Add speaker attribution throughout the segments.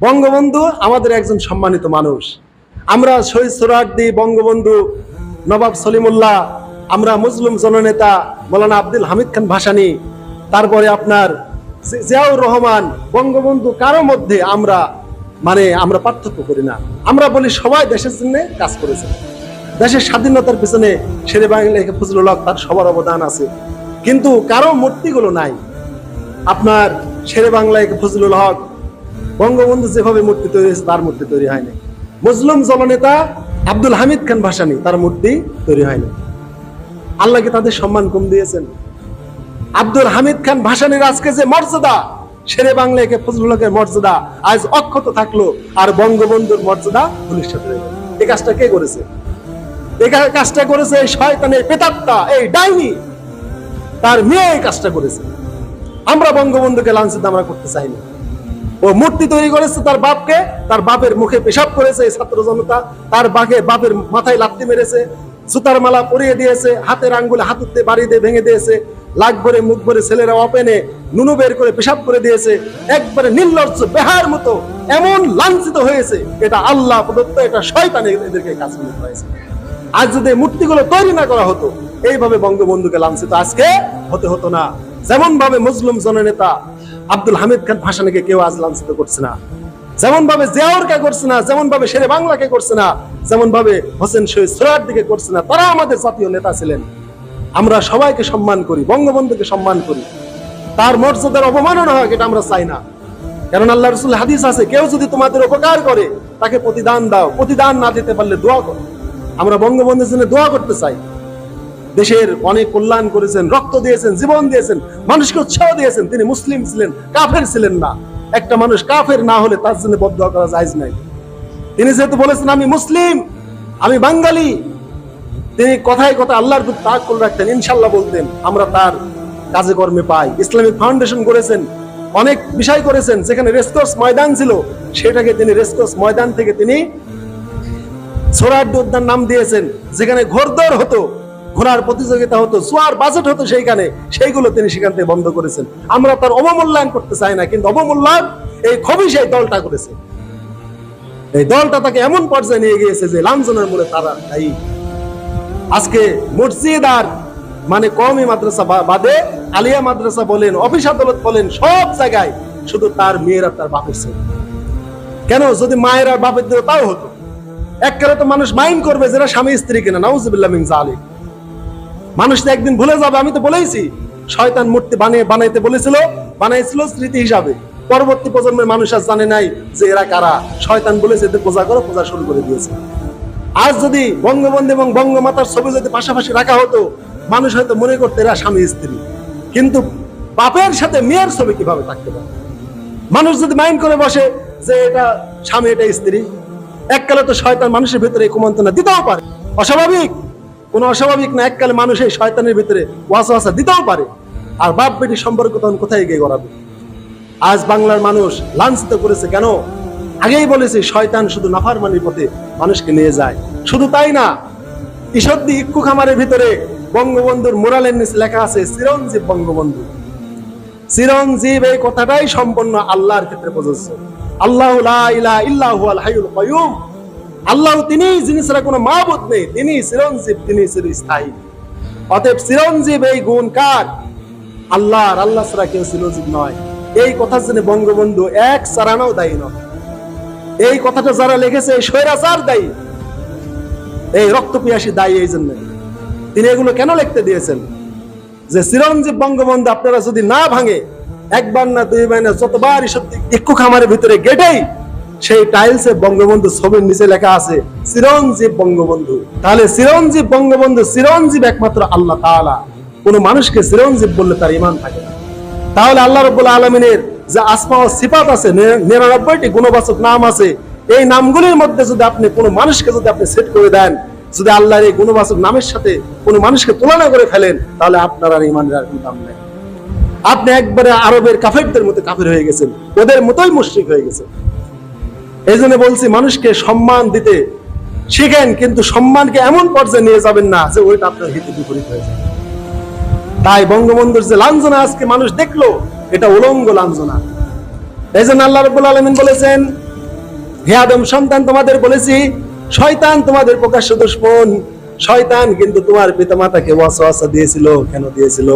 Speaker 1: বঙ্গবন্ধু আমাদের একজন সম্মানিত মানুষ। আমরা শহীদ সোহরার্দি বঙ্গবন্ধু নবাব সলিমুল্লাহ, আমরা মুসলিম জননেতা মৌলানা আব্দুল হামিদ খান ভাসানী, তারপরে আপনার জিয়াউর রহমান, বঙ্গবন্ধু কারও মধ্যে আমরা মানে আমরা পার্থক্য করি না। আমরা বলি সবাই দেশের জন্য কাজ করেছে। দেশের স্বাধীনতার পিছনে শেরে বাংলা ফজলুল হক তার সবার অবদান আছে। কিন্তু কারও মূর্তিগুলো নাই। আপনার শেরে বাংলায় ফজলুল হক বঙ্গবন্ধু যেভাবে মূর্তি তৈরি হয়েছে, তার মূর্তি তৈরি হয়নি। মুসলিম জননেতা আব্দুল হামিদ খান ভাসানী, তার মূর্তি তৈরি হয়নি। আল্লাহকে তাদের সম্মান কম দিয়েছেন? আব্দুল হামিদ খান ভাসানীর আজকে যে মর্যাদা, শেরে বাংলায় ফজলুল হকের মর্যাদা, আজ অক্ষত থাকল, আর বঙ্গবন্ধুর মর্যাদা রয়ে গেল। এই কাজটা কে করেছে? এই কাজটা করেছে এই শয়তানের পেতাত্তা এই ডাইনি। তার মেয়ে এই কাজটা করেছে। আমরা বঙ্গবন্ধুকে লাঞ্ছিত আমরা করতে চাই না। ও মূর্তি তৈরি করেছে তার বাপকে, তার বাপের মুখে পেশাব করেছে ছাত্র জনতা। তার বাঘে বাপের মাথায় লাত্তি মেরেছে সুতার মালা পরিয়ে দিয়েছে, হাতের আঙ্গুলে হাতুতে বাড়ি দিয়ে ভেঙে দিয়েছে লাগ ভরে মুখ ভরে ছেলেরা অপেনে নুনু বের করে পেশাব করে দিয়েছে, একবারে নির্লজ্জ বেহার মতো, এমন লাঞ্ছিত হয়েছে, এটা আল্লাহ প্রদত্ত, এটা শয়তান এদেরকে কাজ করতে হয়েছে আজ যদি মূর্তিগুলো তৈরি না করা হতো, এইভাবে বঙ্গবন্ধুকে লাঞ্ছিত আজকে হতে হতো না। যেমন ভাবে মুসলিম জননেতা আব্দুল হামিদ খান ভাসানিকে কেউ আজ লাঞ্ছিত করছে না। যেমন ভাবে জিয়াউরকে করছে না যেমন ভাবে শেরে বাংলাকে করছে না যেমন ভাবে হোসেন শহীদ সোরার দিকে করছে না, তারা আমাদের জাতীয় নেতা ছিলেন। আমরা সবাইকে সম্মান করি, বঙ্গবন্ধুকে সম্মান করি। তার মর্যাদার অবমাননা হয় এটা আমরা চাই না। কারণ আল্লাহ রসুল হাদিস আছে, কেউ যদি তোমাদের উপকার করে, তাকে প্রতিদান দাও, প্রতিদান না দিতে পারলে দোয়া করো। আমরা বঙ্গবন্ধুর জন্য দোয়া করতে চাই। দেশের অনেক কল্যাণ করেছেন, রক্ত দিয়েছেন, জীবন দিয়েছেন, মানুষকে উৎসাহ দিয়েছেন। তিনি মুসলিম ছিলেন, কাফের ছিলেন না। একটা মানুষ কাফের না হলে তার জন্য বদয়া করা যায় নাই। তিনি যেহেতু বলেছেন, আমি মুসলিম, আমি বাঙালি, তিনি কথায় কথা আল্লাহর প্রতি তাকুল রাখতেন ইনশাল্লাহ বলতেন, আমরা তার কাজে কর্মে পাই। ইসলামিক ফাউন্ডেশন করেছেন, অনেক বিষয় করেছেন, যেখানে রেসকোর্স ময়দান ছিল, সেটাকে তিনি রেসকোর্স ময়দান থেকে তিনি সোরাড্ডি উদ্যান নাম দিয়েছেন, যেখানে ঘোরদৌড় হতো, ঘোড়ার প্রতিযোগিতা হতো সোয়ার বাজেট হতো সেইখানে, সেইগুলো তিনি সেখান থেকে বন্ধ করেছেন। আমরা তার অবমূল্যায়ন করতে চাই না, কিন্তু অবমূল্যায়ন এই খবি সেই দলটা করেছে। এই দলটা তাকে এমন পর্যায়ে নিয়ে গিয়েছে যে লাঞ্ছনার মূলে তারা দায়ী আজকে মসজিদ আর মানে কমই মাদ্রাসা বাদে আলিয়া মাদ্রাসা বলেন, অফিস আদালত বলেন, সব জায়গায় শুধু তার মেয়েরা তার বাপের ছেলে। কেন? যদি মায়ের বাপের দিত তাও হতো। এককালে তো মানুষ মাইন্ড করবে যারা স্বামী, স্ত্রী কিনা। নাউজুবিল্লাহ মিন জালিক মানুষ তো একদিন ভুলে যাবে, আমি তো বলেইছি। শয়তান মূর্তি বানিয়ে বানাইতে বলেছিল, বানাইছিল স্মৃতি হিসাবে। পরবর্তী প্রজন্মের মানুষ আর জানে নাই যে এরা কারা। শয়তান বলেছে এদের পূজা করো, পূজা শুরু করে দিয়েছে। আজ যদি বঙ্গবন্ধু এবং বঙ্গমাতার ছবি যদি পাশাপাশি রাখা হতো, মানুষ হয়তো মনে করতো এরা স্বামী, স্ত্রী। কিন্তু বাপের সাথে মেয়ের ছবি কীভাবে থাকতে পারে? মানুষ যদি মাইন্ড করে বসে যে এটা স্বামী, এটা স্ত্রী এককালে তো শয়তান মানুষের ভিতরে এই কুমন্ত্রণা দিতেও পারে। অস্বাভাবিক? কোন অস্বাভাবিক না, এককালে মানুষ এই শয়তানের ভিতরে ওয়াসওয়াসা দিতেও পারে। আর বাপ বেটির সম্পর্ক তখন কোথায় গিয়ে গড়াবে? আজ বাংলার মানুষ লাঞ্ছিত করেছে কেন? আগেই বলেছি, শয়তান শুধু নাফারমানির পথে মানুষকে নিয়ে যায়। শুধু তাই না ঈশ্বরদী ইক্ষু খামারের ভিতরে বঙ্গবন্ধুর মোরালের নিচে লেখা আছে, চিরঞ্জীব বঙ্গবন্ধু। চিরঞ্জীব এই কথাটাই সম্পন্ন আল্লাহর ক্ষেত্রে প্রযোজ্য। আল্লাহ আল্লাহ তিনি যিনি ছাড়া কোনো মাবুদ নেই তিনি চিরঞ্জীব তিনি চিরস্থায়ী। অতএব চিরঞ্জীব এই গুণ কার? আল্লাহর, আল্লাহ ছাড়া কেউ চিরঞ্জীব নয়। এই কথার জন্য বঙ্গবন্ধু এক সারানাও দায়ী নয় এই কথাটা যারা লিখেছে, এই স্বৈরাচার দায়ী। এই রক্ত পিয়াসী দায়ী এই জন্য। তিনি এগুলো কেন লিখতে দিয়েছেন? যে চিরঞ্জীব বঙ্গবন্ধু আপনারা যদি না ভাঙে একবার না দুইবার না যতবারই সত্যি ইক্কু খামারের ভিতরে গেটেই সেই টাইলসে বঙ্গবন্ধু ছবির নিচে লেখা আছে, চিরঞ্জীব বঙ্গবন্ধু। তাহলে চিরঞ্জীব বঙ্গবন্ধু চিরঞ্জীব একমাত্র আল্লাহ তাআলা। কোন মানুষকে চিরঞ্জীব বললে তার ইমান থাকে না। তাহলে আল্লাহ রব্বুল আলমিনের যে আসমা ও সিফাত আছে নিরানব্বইটি গুণবাচক নাম আছে, এই নামগুলির মধ্যে যদি আপনি কোনো মানুষকে যদি আপনি সেট করে দেন, যদি আল্লাহর এই গুণবাচক নামের সাথে কোনো মানুষকে তুলনা করে ফেলেন, তাহলে আপনার আর ইমানের আর কোনো দাম নেই। আপনি একবারে আরবের কাফেরদের মতো কাফের হয়ে গেছেন। ওদের মতোই মুশরিক হয়ে গেছেন। এই জন্য বলছি, মানুষকে সম্মান দিতে শিখেন, কিন্তু সম্মানকে এমন পর্যায়ে নিয়ে যাবেন না যে ওইটা আপনার হিতে বিপরীত হয়ে যায় তাই বঙ্গবন্ধুর যে লাঞ্ছনা আজকে মানুষ দেখল, এটা উলঙ্গ লাঞ্ছনা। এই জন্য আল্লাহ রব্বুল আলমিন বলেছেন, হে আদম, সন্তান তোমাদের বলেছি, শয়তান তোমাদের প্রকাশ্য দুশ্মন, শয়তান কিন্তু তোমার পিতামাতাকে ওয়াসওয়াসা দিয়েছিল, কেন দিয়েছিল?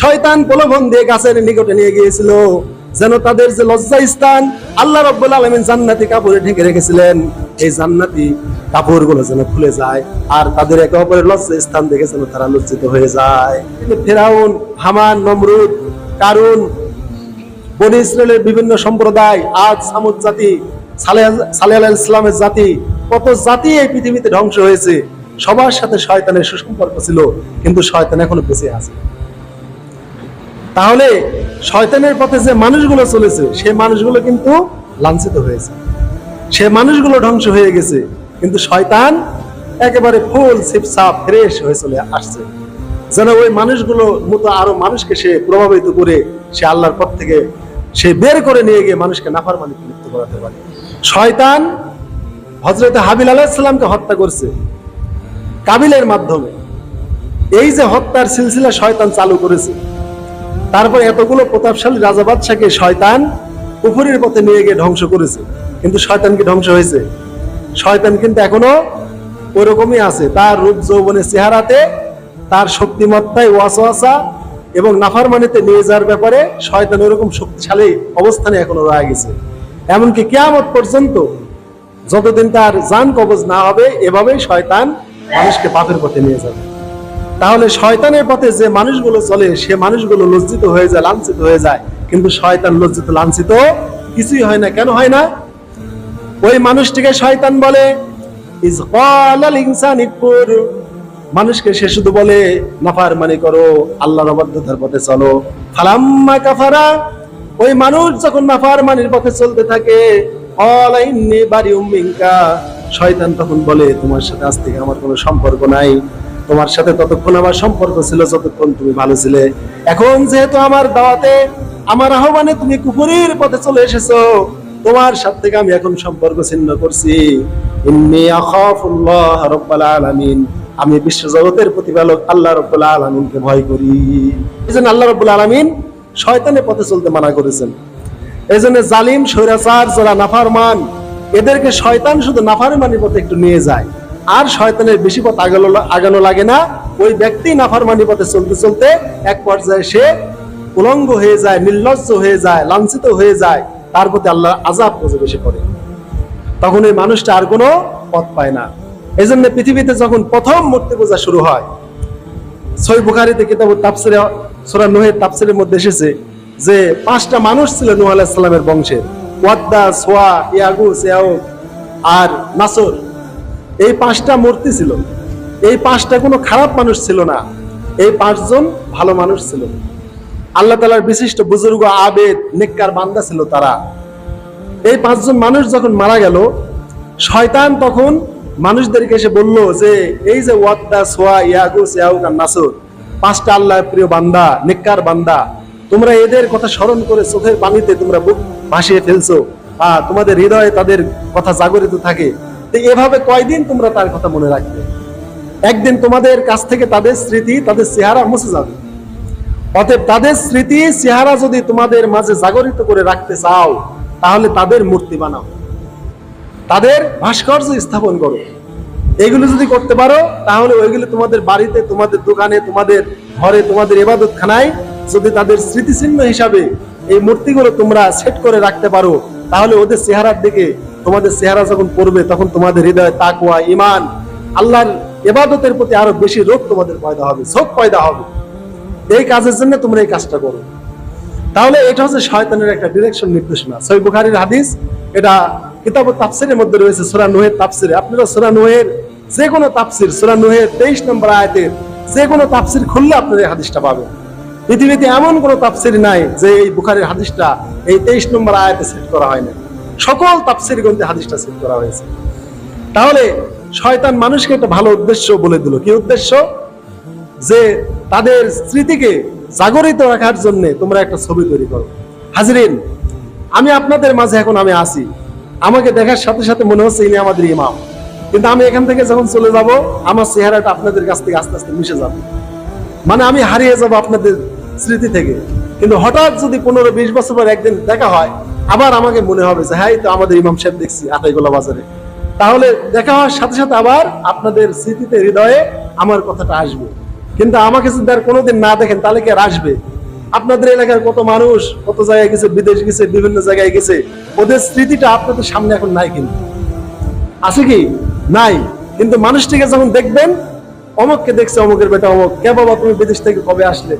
Speaker 1: শয়তান প্রলোভন দিয়ে গাছের নিকটে নিয়ে গিয়েছিল, যেন তাদের যে লজ্জা স্থান, আল্লাহ রব্বুল আলমিন জান্নাতি কাপড়ে ঢেকে রেখেছিলেন। এই জান্নাতি কাপড়গুলো যেন খুলে যায়, আর তাদের একে অপরের লজ্জা স্থান দেখে যেন তারা লজ্জিত হয়ে যায়। ফেরাউন, হামান, নমরুদ, কারুন, বনি ইসরায়েলের বিভিন্ন সম্প্রদায়, আজ সামুদ জাতি, সালে সালেহ আলাইহিস ইসলামের জাতি, কত জাতি এই পৃথিবীতে ধ্বংস হয়েছে। সবার সাথে শয়তানের সুসম্পর্ক ছিল, কিন্তু শয়তান এখনও বেঁচে আছে। তাহলে শয়তানের পথে যে মানুষগুলো চলেছে সেই মানুষগুলো কিন্তু লাঞ্ছিত হয়েছে। সে মানুষগুলো ধ্বংস হয়ে গেছে, কিন্তু শয়তান একেবারে ফুল সিপসাপ ফ্রেশ হয়ে চলে আসছে। যেন ওই মানুষগুলো মতো আরও মানুষকে সে প্রভাবিত করে, সে আল্লাহর পথ থেকে সে বের করে নিয়ে গিয়ে মানুষকে নাফার মালিক লিপ্ত করাতে পারে। শয়তান হজরত হাবিল আলাহিসাল্লামকে হত্যা করছে। কাবিলের মাধ্যমে। এই যে হত্যার সিলসিলা শয়তান চালু করেছে, তারপর এতগুলো প্রতাপশালী রাজা বাদশাকে শয়তান পুকুরের পথে নিয়ে গিয়ে ধ্বংস করেছে। কিন্তু শয়তান কি ধ্বংস হয়েছে? শয়তান কিন্তু এখনও ওরকমই আছে। তার রূপ, যৌবনের চেহারাতে তার শক্তিমত্তায় ওয়াসওয়াসা এবং নাফারমানিতে নিয়ে যাওয়ার ব্যাপারে শয়তান ওরকম শক্তিশালী অবস্থানে এখনও রয়ে গেছে। এমনকি কেয়ামত পর্যন্ত যতদিন তার জান কবজ না হবে, এভাবেই শয়তান মানুষকে পাপের পথে নিয়ে যাবে। তাহলে শয়তানের পথে যে মানুষগুলো চলে, সে মানুষগুলো লজ্জিত হয়ে যায়, লাঞ্ছিত হয়ে যায়। কিন্তু শয়তান লজ্জিত, লাঞ্ছিত কিছুই হয় না। কেন হয় না? ওই মানুষটিকে শয়তান বলে মানুষকে সে শুধু বলে নাফার মানে করো, আল্লাহর অবাধ্যতার পথে চলো। ফালাম্মা কাফারা, ওই মানুষ যখন নাফার মানির পথে চলতে থাকে, ক্বালা ইন্নী বারিউম মিনকা। শয়তান তখন বলে, তোমার সাথে আজ থেকে আমার কোনো সম্পর্ক নাই। তোমার সাথে ততক্ষণ আমার সম্পর্ক ছিল, যতক্ষণ তুমি ভালো ছিলে। এখন যেহেতু আমার দাওয়াতে, আমার আহ্বানে তুমি কুপুরের পথে চলে এসেছ, তোমার সাথে থেকে আমি এখন সম্পর্ক ছিন্ন করছি। আমি বিশ্ব জগতের প্রতিপালক আল্লাহ রাব্বুল আলামিনকে ভয় করি। এজন্য আল্লাহ রাব্বুল আলামিন শয়তানের পথে চলতে মানা করেছেন। এজন্য জালিম, স্বৈরাচার, যারা নাফারমান এদেরকে শয়তান শুধু নাফারমানির পথে একটু নিয়ে যায়। আর শয়তানের বেশি পথ আগানো আগানো লাগে না। ওই ব্যক্তি নাফারমানি পথে চলতে চলতে এক পর্যায়ে সে উলঙ্গ হয়ে যায়, নির্লজ্জ হয়ে যায়, লাঞ্ছিত হয়ে যায়। তার প্রতি আল্লাহ আজাব পৌঁছে বেশি করে তখন ওই মানুষটা আর কোনো পথ পায় না। এই জন্য পৃথিবীতে যখন প্রথম মূর্তি পূজা শুরু হয়, সই বুখারিতে কিতাব তাপসিরে সোরা নুহের তাপসিরের মধ্যে এসেছে যে, পাঁচটা মানুষ ছিল নুহ আলাহিসাল্লামের বংশের। ওয়াদ্দা আর নাসর। এই পাঁচটা মূর্তি ছিল। এই পাঁচটা কোনো খারাপ মানুষ ছিল না। এই পাঁচজন ভালো মানুষ ছিল। আল্লাহ তালার বিশিষ্ট বুজুর্গ, আবেদ, নেককার বান্দা ছিল তারা। এই পাঁচজন মানুষ যখন মারা গেল, শয়তান তখন মানুষদেরকে এসে বলল যে, এই যে ওয়াদ্দা সোয়া ইয়াগুস ইয়াউক আর নাসর, পাঁচটা আল্লাহর প্রিয় বান্দা, নেককার বান্দা, তোমরা এদের কথা স্মরণ করে চোখের পানিতে তোমরা ভাসিয়ে ফেলছো আহ তোমাদের হৃদয়ে তাদের কথা জাগরিত থাকে, তো এভাবে কয়দিন তোমরা তার কথা মনে রাখবে? একদিন তোমাদের কাছ থেকে তাদের স্মৃতি, তাদের চেহারা মুছে যাবে। অতএব তাদের স্মৃতি, চেহারা যদি তোমাদের মাঝে জাগরিত করে রাখতে চাও, তাহলে তাদের মূর্তি বানাও। তাদের ভাস্কর্য স্থাপন করো। এগুলো যদি করতে পারো, তাহলে ওইগুলো তোমাদের বাড়িতে, তোমাদের দোকানে, তোমাদের ঘরে, তোমাদের এবাদত খানায় যদি তাদের স্মৃতিচিহ্ন হিসাবে এই মূর্তিগুলো তোমরা সেট করে রাখতে পারো, তাহলে ওদের চেহারার দিকে তোমাদের চেহারা যখন পড়বে, তখন তোমাদের হৃদয়ে তাকুয়া ইমান আল্লাহর এবাদতের প্রতি আরও বেশি রোগ তোমাদের পয়দা হবে শোক পয়দা হবে। এই কাজের জন্য তোমরা এই কাজটা করো। তাহলে এটা হচ্ছে শয়তানের একটা ডিরেকশন নির্দেশনা। সই বুখারির হাদিস, এটা কিতাব তাফসিরের মধ্যে রয়েছে, সূরা নূহের তাফসিরে। আপনারা সূরা নূহের যে কোনো তাফসির, সূরা নূহের 23 নম্বর আয়াতের যে কোনো তাফসির খুললে আপনারা এই হাদিসটা পাবেন। পৃথিবীতে এমন কোনো তাফসির নাই যে এই বুখারির হাদিসটা এই 23 নম্বর আয়াতে সেট করা হয় না সকল তাফসির গ্রন্থে হাদিসটা সেট করা হয়েছে। তাহলে শয়তান মানুষকে একটা ভালো উদ্দেশ্য বলে দিল। কি উদ্দেশ্য? যে তাদের স্মৃতিকে জাগরিত রাখার জন্য তোমরা একটা ছবি তৈরি করো। হাজরিন, আমি আপনাদের মাঝে এখন আমি আসি। আমাকে দেখার সাথে সাথে মনে হচ্ছে ইনি আমাদের ইমাম। কিন্তু আমি এখান থেকে যখন চলে যাব, আমার চেহারাটা আপনাদের কাছ থেকে আস্তে আস্তে মিশে যাবে। মানে আমি হারিয়ে যাব আপনাদের স্মৃতি থেকে। কিন্তু হঠাৎ যদি পনেরো বিশ বছর পর একদিন দেখা হয়, আবার আমাকে মনে হবে যে হ্যাঁ তো আমাদের ইমাম সাহেব দেখছি আটাইগোলা বাজারে। তাহলে দেখা হওয়ার সাথে সাথে আবার আপনাদের স্মৃতিতে, হৃদয়ে আমার কথাটা আসবে। কিন্তু আমাকে যদি আর কোনোদিন না দেখেন, তাহলে কি আর আসবে? আপনাদের এলাকার কত মানুষ, কত জায়গায় গেছে, বিদেশ গেছে, বিভিন্ন জায়গায় গেছে, ওদের স্মৃতিটা আপনাদের সামনে এখন নাই কিন্তু। আছে কি? নাই। কিন্তু মানুষটিকে যখন দেখবেন, অমুককে দেখছে অমুকের বেটা অমুক। কে বাবা, তুমি বিদেশ থেকে কবে আসলে?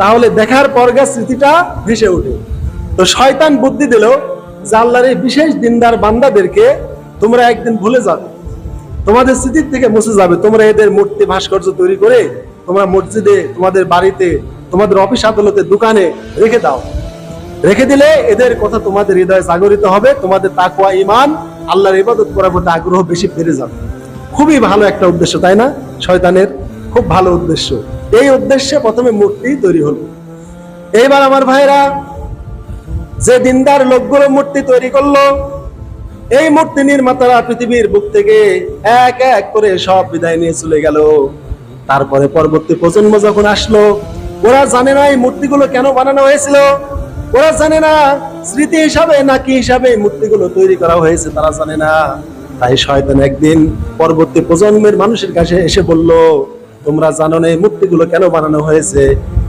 Speaker 1: তাহলে দেখার পর গা স্মৃতিটা ভেসে ওঠে তো শয়তান বুদ্ধি দিল যে আল্লাহর এই বিশেষ দিনদার বান্দাদেরকে তোমরা একদিন ভুলে যাবে। তোমাদের স্মৃতির থেকে মুছে যাবে। তোমরা এদের মূর্তি ভাস্কর্য তৈরি করে তোমরা মসজিদে, তোমাদের বাড়িতে, তোমাদের অফিস আদালতে, দোকানে রেখে দাও। রেখে দিলে এদের কথা তোমাদের হৃদয়ে জাগরিত হবে, তোমাদের তাকুয়া ইমান আল্লাহর ইবাদত করার প্রতি আগ্রহ বেশি বেড়ে যাবে। খুবই ভালো একটা উদ্দেশ্য, তাই না? শয়তানের খুব ভালো উদ্দেশ্য। এই উদ্দেশ্যে প্রথমে মূর্তি তৈরি হলো। এইবার আমার ভাইরা যে দিনদার লোকগুলো মূর্তি তৈরি করল, এই মূর্তি নির্মাতারা পৃথিবীর বুক থেকে এক এক করে সব বিদায় নিয়ে চলে গেল। তারপরে পরবর্তী প্রজন্ম যখন আসলো, ওরা জানে না এই মূর্তিগুলো কেন বানানো হয়েছিল, ওরা জানে না স্মৃতি হিসাবে নাকি হিসাবে মূর্তিগুলো তৈরি করা হয়েছে, তারা জানে না। তাই শয়তান একদিন পরবর্তী প্রজন্মের মানুষের কাছে এসে বলল তোমরা জানো না এই মূর্তিগুলো কেন বানানো হয়েছে?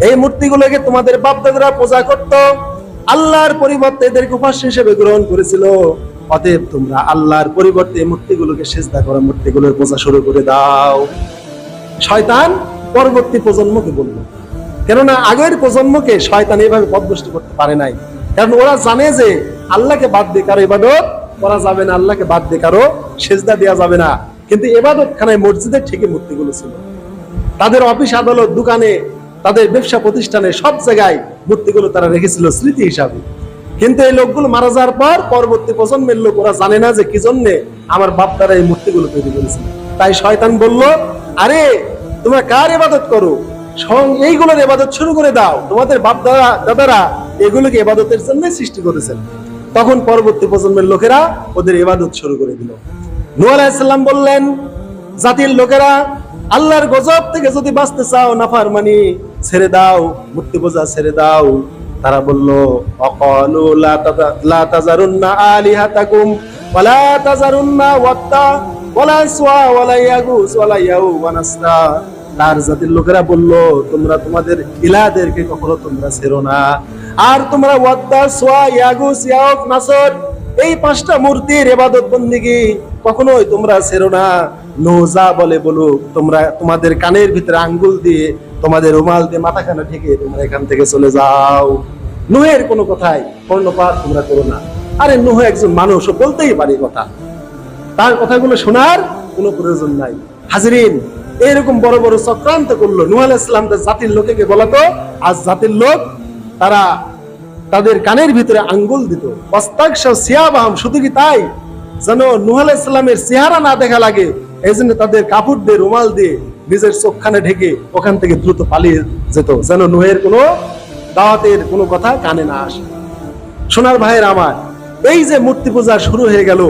Speaker 1: এই মূর্তিগুলোকে তোমাদের বাপদাদারা পূজা করত। আল্লাহর পরিবর্তে এদেরকে উপাস্য হিসেবে গ্রহণ করেছিল। অতএব তোমরা আল্লাহর পরিবর্তে এই মূর্তিগুলোকে সেজদা করা, মূর্তিগুলোর পূজা শুরু করে দাও। শয়তান পরবর্তী প্রজন্মকে বলল, কেননা আগের প্রজন্মকে শয়তান এইভাবে পদভ্রষ্ট করতে পারে নাই। কারণ ওরা জানে যে আল্লাহকে বাদ দিয়ে কারও ইবাদত করা যাবে না, আল্লাহকে বাদ দিয়ে কারও সেজদা দেওয়া যাবে না। কিন্তু এবাদত খানায় মসজিদের ঠিকই মূর্তিগুলো ছিল। তাদের অফিস আদালত দোকানে, তাদের ব্যবসা প্রতিষ্ঠানে সব জায়গায় মূর্তিগুলো তারা রেখেছিল স্মৃতি হিসাবে। কিন্তু এই লোকগুলো মারা যাওয়ার পর পরবর্তী প্রজন্মের লোক ওরা জানে না যে কি জন্যে আমার বাপ দ্বারা এই মূর্তিগুলো তৈরি করেছিল। তাই শয়তান বলল, আরে, তোমরা কার ইবাদত করো? এইগুলোর ইবাদত শুরু করে দাও। তোমাদের বাপ দাদা, দাদারা এগুলোকে এবাদতের জন্য সৃষ্টি করেছেন। তখন পরবর্তী প্রজন্মের লোকেরা ওদের এবাদত শুরু করে দিল। আলাইহিস বললেন, জাতির লোকেরা আল্লাহর গজব থেকে যদি বাঁচতে চাও নাফার মানি ছেড়ে দাও, মূর্তি পূজা ছেড়ে দাও। তারা বলল, অকলু লা তাজারুন্না আলিহাতাকুম ওয়ালা তাজারুন্না ওয়াত্তা ওয়ালা সুয়া ওয়ালা ইয়াগুস ওয়ালা ইয়াউ ওয়া তার জাতির লোকেরা বলল, তোমরা তোমাদের ইলাদেরকে কখনো তোমরা ছেড়ো না। আর তোমরা ওয়াদ্দা সোয়া ইয়াগুস ইয়াউক নাসর, এই পাঁচটা মূর্তির এবাদত বন্দিগি কখনোই তোমরা ছেড়ো না। নোজা বলে বলুক, তোমরা তোমাদের কানের ভিতরে আঙ্গুল দিয়ে তোমাদের রুমাল দিয়ে মাথা খানা ঠেকে তোমরা এখান থেকে চলে যাও। নুহের কোনো কথাই কর্ণপাত তোমরা করো না। আরে নুহ একজন মানুষ বলতেই পারে কথা। তার কথাগুলো শোনার কোনো প্রয়োজন নাই। হাজিরিন, এরকম বড় বড় চক্রান্ত করল নুহ ইসলাম তার জাতির লোকেকে বলাতো আজ জাতির লোক, তারা তাদের কানের ভিতরে আঙ্গুল দিত। অস্তাক্ষ সিয়াবাহাম, শুধু কি তাই? যেন নুহ ইসলামের চেহারা না দেখা লাগে। এই জন্য তাদের কাপড় দিয়ে, রুমাল দিয়ে নিজের চোখখানে ঢেকে ওখান থেকে দ্রুত পালিয়ে যেত, যেন নুহের কোনো দাওয়াতের কোনো কথা কানে না আসে। সোনার ভাইয়ের আমার এই যে মূর্তি পূজা শুরু হয়ে গেল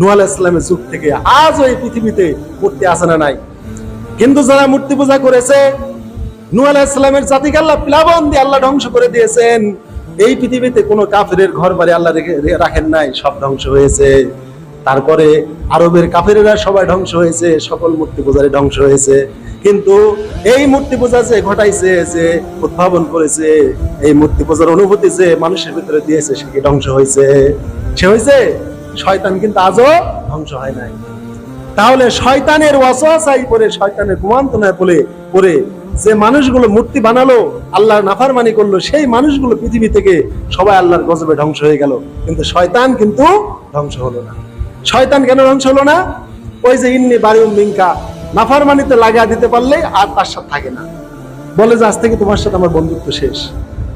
Speaker 1: নুয়াল ইসলামের যুগ থেকে আজও এই পৃথিবীতে মূর্তি আছে না নাই? কিন্তু যারা মূর্তি পূজা করেছে নুয়াল ইসলামের জাতিকে আল্লাহ প্লাবন দিয়ে আল্লাহ ধ্বংস করে দিয়েছেন। এই পৃথিবীতে কোনো কাফেরের ঘর বাড়ি আল্লাহ রেখে রাখেন নাই, সব ধ্বংস হয়েছে। তারপরে আরবের কাফেরেরা সবাই ধ্বংস হয়েছে, সকল মূর্তি পূজারে ধ্বংস হয়েছে। কিন্তু এই মূর্তি পূজা যে ঘটাইছে, যে উদ্ভাবন করেছে, এই মূর্তি পূজার অনুভূতি যে মানুষের ভিতরে দিয়েছে, সে কি ধ্বংস হয়েছে? সে হয়েছে? শয়তান কিন্তু আজও ধ্বংস হয় নাই। তাহলে শয়তানের ওয়াসওয়াসাই করে শয়তানের কুমান্তনায় পড়ে পড়ে যে মানুষগুলো মূর্তি বানালো, আল্লাহর নাফারমানি করল, সেই মানুষগুলো পৃথিবী থেকে সবাই আল্লাহর গজবে ধ্বংস হয়ে গেল। কিন্তু শয়তান কিন্তু ধ্বংস হলো না। শয়তান কেন ধ্বংস হলো না? ওই যে ইন্নি বাড়িউম মিঙ্কা নাফারমানিতে লাগা দিতে পারলে আর তার সাথে থাকে না। বলে যে, আজ থেকে তোমার সাথে আমার বন্ধুত্ব শেষ।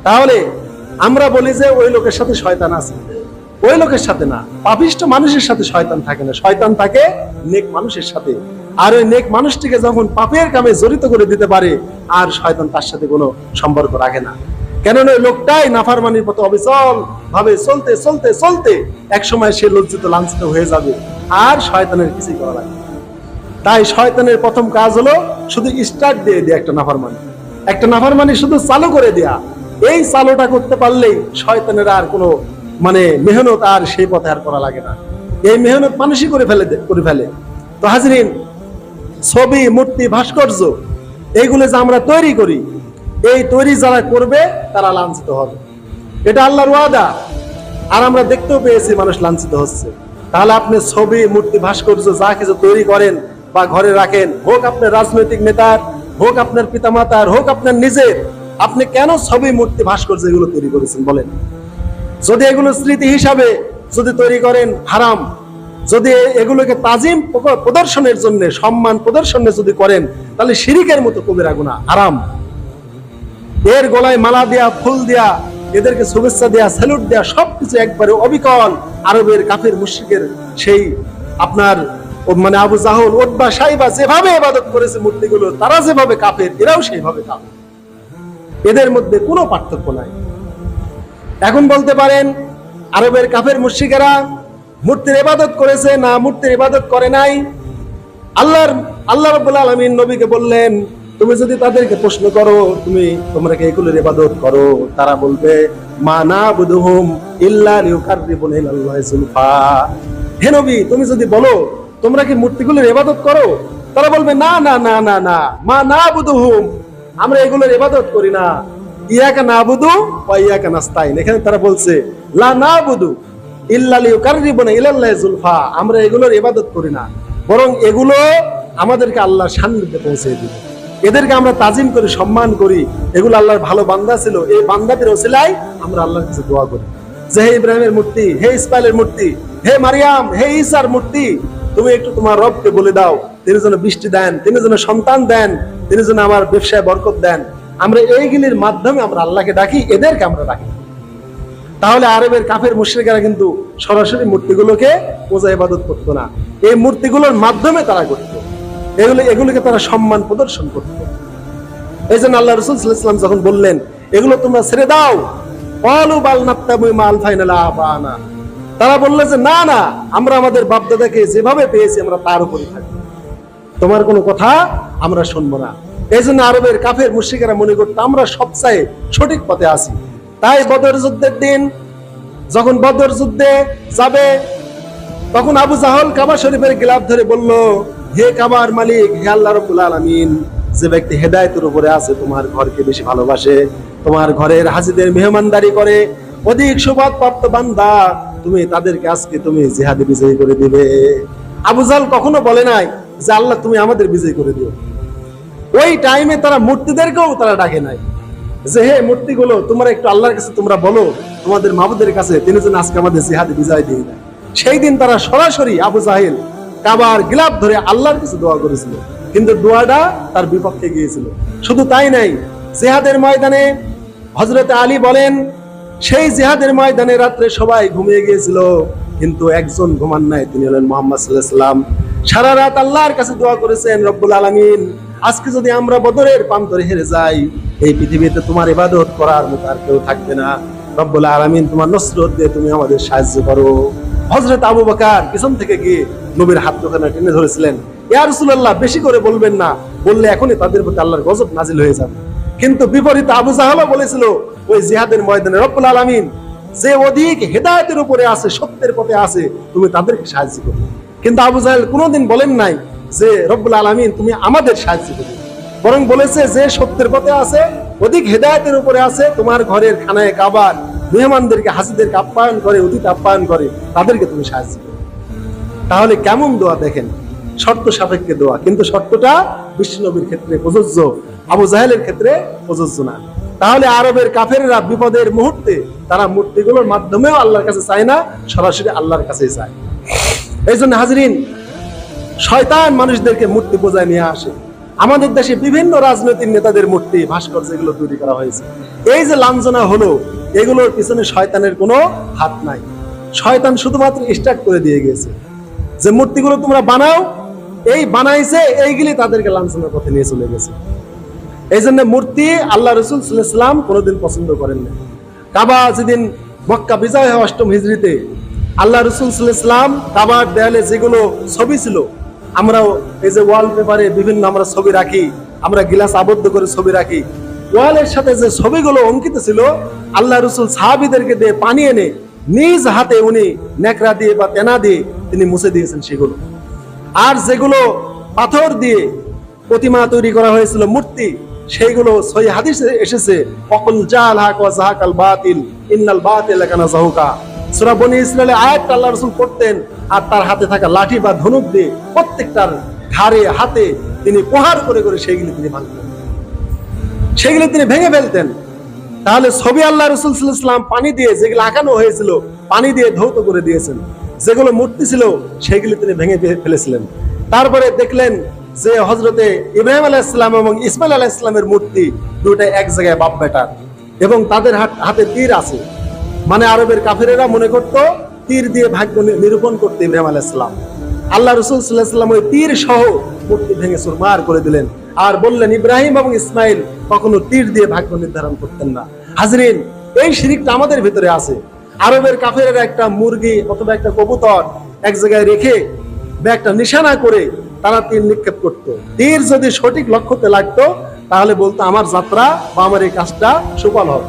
Speaker 1: তাহলে আমরা বলি যে, ওই লোকের সাথে শয়তান আছে। ওই লোকের সাথে না, পাপিষ্ট মানুষের সাথে শয়তান থাকে না। শয়তান থাকে নেক মানুষের সাথে। আর ওই নেক মানুষটিকে যখন পাপের কামে জড়িত করে দিতে পারে, আর শয়তান তার সাথে কোনো সম্পর্ক রাখে না। কেননা ওই লোকটাই নাফারমানির পথে অবিচল ভাবে চলতে চলতে চলতে এক সময় সে লজ্জিত, লাঞ্ছিত হয়ে যাবে। আর শয়তানের কিছুই করা লাগবে তাই শয়তানের প্রথম কাজ হলো শুধু স্টার্ট দিয়ে দিয়ে একটা নাফারমানি। একটা নাফরমানি শুধু চালু করে দেয়া। এই চালুটা করতে পারলেই শয়তানের আর কোনো মানে মেহনত আর সেই পথে আর করা লাগে না। এই মেহনত মানুষই করে ফেলে করে ফেলে। তো হাজরিন, ছবি, মূর্তি, ভাস্কর্য এইগুলো যে আমরা তৈরি করি এই তৈরি যারা করবে, তারা লাঞ্ছিত হবে। এটা আল্লাহর ওয়াদা। আর আমরা দেখতেও পেয়েছি মানুষ লাঞ্ছিত হচ্ছে। তাহলে আপনি ছবি, মূর্তি, ভাস্কর্য, যা কিছু তৈরি করেন বা ঘরে রাখেন, হোক আপনার রাজনৈতিক নেতার, হোক আপনার পিতামাতার, হোক আপনার নিজের, আপনি কেন ছবি, মূর্তি, ভাস্কর্য এগুলো তৈরি করেছেন বলেন? যদি এগুলো স্মৃতি হিসাবে যদি তৈরি করেন, হারাম। যদি এগুলোকে তাজিম প্র- প্রদর্শনের জন্য, সম্মান প্রদর্শনে যদি করেন, তাহলে শিরিকের মতো কবিরা গুণা হারাম। এর গলায় মালা দেয়া, ফুল দেয়া, এদেরকে শুভেচ্ছা দেয়া স্যালুট দেয়া, সবকিছু একবারে অবিকল আরবের কাফের মুশরিকের সেই আপনার মানে আবু জাহল, ওটবা, সাইবা যেভাবে ইবাদত করেছে মূর্তিগুলো, তারা যেভাবে কাফের, এরাও সেইভাবে কাফের। এদের মধ্যে কোনো পার্থক্য নাই। এখন বলতে পারেন, আরবের কাফের মুশরিকেরা মূর্তির ইবাদত করেছে, না মূর্তির ইবাদত করে নাই। আল্লাহর, আল্লাহ রাব্বুল আলামিন নবীকে বললেন তুমি যদি তাদেরকে প্রশ্ন করো, তুমি তোমরা কি এগুলোর ইবাদত করো, তারা বলবে, মা না বুদুহুম ইল্লা লিউকাররিবুনা ইলাল্লাহি যুলফা হে নবী, তুমি যদি বলো, তোমরা কি মূর্তিগুলোর ইবাদত করো? তারা বলবে, না না না না না। মা না বুদুহুম আমরা এগুলোর ইবাদত করি না। ইয়াকা না বুদু ওয়া ইয়াকা নাস্তাইন এখানে তারা বলছে, লা না বুদু ইল্লা লিউকাররিবুনা ইলাল্লাহি যুলফা আমরা এগুলোর ইবাদত করি না, বরং এগুলো আমাদেরকে আল্লাহ সান্নিধ্যে পৌঁছে দিবে। এদেরকে আমরা তাজিম করি, সম্মান করি। এগুলো আল্লাহর ভালো বান্দা ছিল। এই বান্দাদের ওসিলায় আমরা আল্লাহর কাছে দোয়া করি। যে হে ইব্রাহিমের মূর্তি, হে ইসমাইলের মূর্তি, হে মারিয়াম, হে ঈসার মূর্তি, তুমি একটু তোমার রবকে বলে দাও। তিনি যেন বৃষ্টি দেন, তিনি যেন সন্তান দেন, তিনি যেন আমার ব্যবসায় বরকত দেন। আমরা এইগুলির মাধ্যমে আমরা আল্লাহকে ডাকি, এদেরকে আমরা ডাকি। তাহলে আরবের কাফের মুশ্রিকেরা কিন্তু সরাসরি মূর্তিগুলোকে পূজা ইবাদত করতো না। এই মূর্তিগুলোর মাধ্যমে তারা করত। এগুলো এগুলোকে তারা সম্মান প্রদর্শন করত। এই জন্য আল্লাহ রসুল ইসলাম যখন বললেন, এগুলো তোমরা ছেড়ে দাও। অলু বাল মাল ফাইনাল তারা বলল যে, না না, আমরা আমাদের বাপদাদাকে যেভাবে পেয়েছি আমরা তার উপরে থাকব। তোমার কোনো কথা আমরা শুনব না। এই জন্য আরবের কাফের মুশিকেরা মনে করতো, আমরা সবচাই সঠিক পথে আছি। তাই বদর যুদ্ধের দিন, যখন বদর যুদ্ধে যাবে, তখন আবু জাহল কাবা শরীফের গিলাফ ধরে বলল হে কাবার মালিক, হে আল্লাহ রব্বুল আলামিন, যে ব্যক্তি হেদায়েতের উপরে আছে, তোমার ঘরকে বেশি ভালোবাসে, তোমার ঘরের হাজিদের মেহমানদারি করে, অধিক সুবাদ প্রাপ্ত বান্দা, তুমি তাদেরকে আজকে তুমি জিহাদে বিজয়ী করে দিবে। আবু জাহল কখনো বলে নাই যে, আল্লাহ, তুমি আমাদের বিজয়ী করে দিও। ওই টাইমে তারা মূর্তিদেরকেও তারা ডাকে নাই। যে, হে মূর্তিগুলো, তোমরা একটু আল্লাহর কাছে তোমরা বলো, তোমাদের মাবুদের কাছে তিনি যেন আজকে আমাদের জিহাদে বিজয় দেয়। সেই দিন তারা সরাসরি আবু জাহিল কাবার গিলাপ ধরে আল্লাহর কাছে দোয়া করেছিল। কিন্তু দোয়াটা তার বিপক্ষে গিয়েছিল। শুধু তাই নাই, জিহাদের ময়দানে হজরত আলী বলেন, সেই জেহাদের ময়দানে রাত্রে সবাই ঘুমিয়ে গিয়েছিল, কিন্তু একজন ঘুমান নাই, তিনি হলেন মোহাম্মদ সাল্লাহ সাল্লাম সারা রাত আল্লাহর কাছে দোয়া করেছেন, রব্বুল আলামিন, আজকে যদি আমরা বদরের প্রান্তরে হেরে যাই, এই পৃথিবীতে তোমার ইবাদত করার মতো আর কেউ থাকবে না। রব্বুল আলামিন তোমার নসরত দিয়ে তুমি আমাদের সাহায্য করো। হজরত আবু বকার পিছন থেকে গিয়ে নবীর হাত দোকানে টেনে ধরেছিলেন। ইয়া রাসূলুল্লাহ, বেশি করে বলবেন না। বললে এখনই তাদের প্রতি আল্লাহর গজব নাজিল হয়ে যাবে। কিন্তু বিপরীতে আবু জাহালও বলেছিল, ওই জিহাদের ময়দানে রব্বুল আলামিন যে অধিক হেদায়েতের উপরে আছে, সত্যের পথে আছে, তুমি তাদেরকে সাহায্য করো। কিন্তু আবু জাহেল কোনোদিন বলেন নাই যে, রব্বুল আলামিন, তুমি আমাদের সাহায্য করো। বরং বলেছে, যে সত্যের পথে আছে, অধিক হেদায়তের উপরে আছে, তোমার ঘরের খানায় কাবার মেহমানদেরকে, হাসিদেরকে আপ্যায়ন করে অতিথি আপ্যায়ন করে, তাদেরকে তুমি সাহায্য করো। তাহলে কেমন দোয়া দেখেন? শর্ত সাপেক্ষে দোয়া। কিন্তু শর্তটা বিষ্ণুনবীর ক্ষেত্রে প্রযোজ্য, আবু জাহেলের ক্ষেত্রে প্রযোজ্য না। তাহলে আরবের কাফেররা বিপদের মুহূর্তে তারা মূর্তিগুলোর মাধ্যমেও আল্লাহর কাছে চায় না, সরাসরি আল্লাহর কাছেই চায়। এই জন্য হাজরিন, শয়তান মানুষদেরকে মূর্তি বোঝায় নিয়ে আসে। আমাদের দেশে বিভিন্ন রাজনৈতিক নেতাদের মূর্তি, ভাস্কর্য এগুলো তৈরি করা হয়েছে। এই যে লাঞ্ছনা হলো এগুলোর পিছনে শয়তানের কোনো হাত নাই। শয়তান শুধুমাত্র স্টার্ট করে দিয়ে গেছে। যে মূর্তিগুলো তোমরা বানাও, এই বানাইছে, এইগুলি তাদেরকে লাঞ্ছনার পথে নিয়ে চলে গেছে। এই জন্য মূর্তি আল্লাহ রসুল সাল্লাম কোনোদিন পছন্দ করেন না কাবা যেদিন মক্কা বিজয় হয় অষ্টম হিজড়িতে, আল্লাহ রসুল সাল্লাম কাবার দেয়ালে যেগুলো ছবি ছিল, আমরাও এই যে ওয়াল পেপারে বিভিন্ন আমরা ছবি রাখি, আমরা গিলাস আবদ্ধ করে ছবি রাখি ওয়ালের সাথে যে ছবিগুলো অঙ্কিত ছিল, আল্লাহ রসুল সাহাবিদেরকে দিয়ে পানি এনে নিজ হাতে উনি নেকড়া দিয়ে বা তেনা দিয়ে তিনি মুছে দিয়েছেন সেগুলো। আর যেগুলো পাথর দিয়ে প্রতিমা তৈরি করা হয়েছিল, মূর্তি, সেইগুলো সই হাদিসে এসেছে, অকুল জাল হাক ওয়া জাহাকাল বাতিল, ইন্নাল বাতিল কানা জাহুকা। সূরা বনি ইসরায়েলে আয়াতটা আল্লাহ রাসূল পড়তেন, আর তার হাতে থাকা লাঠি বা ধনুক দিয়ে প্রত্যেকটার ঘাড়ে, হাতে তিনি প্রহার করে করে সেইগুলি তিনি ভাঙতেন। সেগুলি তিনি ভেঙে ফেলতেন। তাহলে ছবি আল্লাহ রসুল ইসলাম পানি দিয়ে যেগুলো আঁকানো হয়েছিল, পানি দিয়ে ধৌত করে দিয়েছেন। যেগুলো মূর্তি ছিল, সেগুলি তিনি ভেঙে ফেলেছিলেন। তারপরে দেখলেন যে হজরতে ইব্রাহিম আলাহ ইসলাম এবং ইসমাইল আলাহ ইসলামের মূর্তি দুটা এক জায়গায় বাপ বেটার এবং তাদের হাত- তীর আছে। মানে আরবের কাফেরেরা মনে করত, তীর দিয়ে ভাগ্য নিরূপণ করতে ইব্রাহিম আলাহ ইসলাম আল্লাহ রসুল সাল্লাহ ওই তীর সহ মূর্তি ভেঙে সুরমার করে দিলেন। আর বললেন, ইব্রাহিম এবং ইসমাইল কখনো তীর দিয়ে ভাগ্য নির্ধারণ করতেন না। হাজরিন, এই শিরিকটা আমাদের ভিতরে আছে। আরবের কাফেরের একটা মুরগি অথবা একটা কবুতর এক জায়গায় রেখে বা একটা নিশানা করে তারা তীর নিক্ষেপ করত। তীর যদি সঠিক লক্ষ্যতে লাগতো, তাহলে বলতো, আমার যাত্রা বা আমার এই কাজটা সুফল হবে।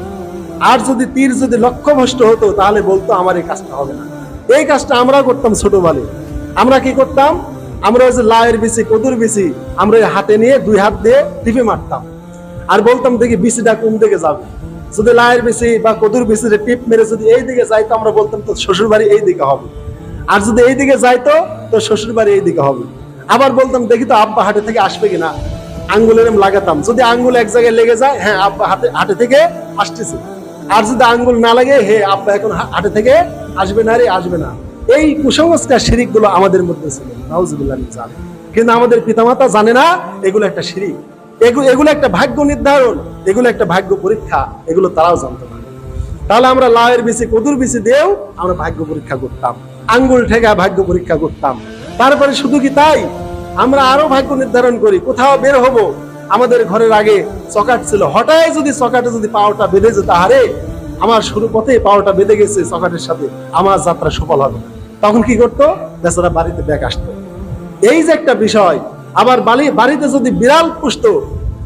Speaker 1: আর যদি তীর যদি লক্ষ্যভ্রষ্ট হতো, তাহলে বলতো, আমার এই কাজটা হবে না। এই কাজটা আমরা করতাম ছোটবেলে আমরা কি করতাম? আমরা ওই যে লায়ের বিচি, কদুর বিচি, আমরা ওই হাতে নিয়ে দুই হাত দিয়ে টিপে মারতাম। আর বলতাম, দেখি বিচিটা কোন দিকে যাবে? যদি লায়ের বিচি বা কদুর বিচি টিপ মেরে যদি এই দিকে যাইতো, আমরা বলতাম তো শ্বশুর বাড়ি এই দিকে হবে। আর যদি এই দিকে যাইতো তো শ্বশুর বাড়ি এই দিকে হবে। আবার বলতাম, দেখি তো আব্বা হাটে থেকে আসবে কিনা? আঙ্গুল এরম লাগাতাম। যদি আঙ্গুল এক জায়গায় লেগে যায় হ্যাঁ আব্বা হাতে, হাটে থেকে আসতেছে। আর যদি আঙ্গুল না লাগে, হে, আব্বা এখন হাটে থেকে আসবে না রে, আসবে না। এই কুসংস্কার শিরিকগুলো আমাদের মধ্যে ছিল। নাউজুবিল্লাহ জালিক। কিন্তু আমাদের পিতামাতা জানে না, এগুলো একটা শিরিক। এগুলো এগুলো একটা ভাগ্য নির্ধারণ, এগুলো একটা ভাগ্য পরীক্ষা, এগুলো তারাও জানতো না তাহলে আমরা লাউয়ের বিচি, কদুর বিচি দিয়েও আমরা ভাগ্য পরীক্ষা করতাম। আঙ্গুল ঠেকা ভাগ্য পরীক্ষা করতাম। তারপরে শুধু কি তাই? আমরা আরও ভাগ্য নির্ধারণ করি, কোথাও বের হব। আমাদের ঘরের আগে চকাট ছিল। হঠাৎ যদি চকাটে যদি পাওয়াটা বেঁধে যেত আরে আমার শুরু পথে পাওয়াটা বেঁধে গেছে চকাটের সাথে। আমার যাত্রা সফল হবে না। তখন কি করতো? বেচারা বাড়িতে ব্যাগ আসতো। এই যে একটা বিষয়, আবার বালি, বাড়িতে যদি বিড়াল পুষতো,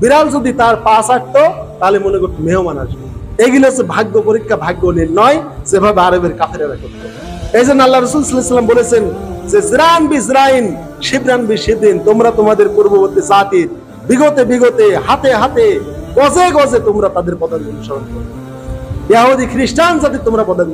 Speaker 1: বিড়াল যদি তার পা চাটতো তাহলে মনে করতো মেহমান আসবে। এগুলো হচ্ছে ভাগ্য পরীক্ষা, ভাগ্য নির্ণয়, যেভাবে আরবের কাফেরেরা করতো। এই জন্য আল্লাহ রসুল বলেছেন যে, জিরান বি জিরাইন, শিবরান বি শিবরিন, তোমরা তোমাদের পূর্ববর্তী জাতির বিগতে বিগতে, হাতে হাতে, গজে গজে তোমরা তাদের পদাঙ্ক অনুসরণ করো। ইহুদি খ্রিস্টান জাতি তোমরা পদাঙ্ক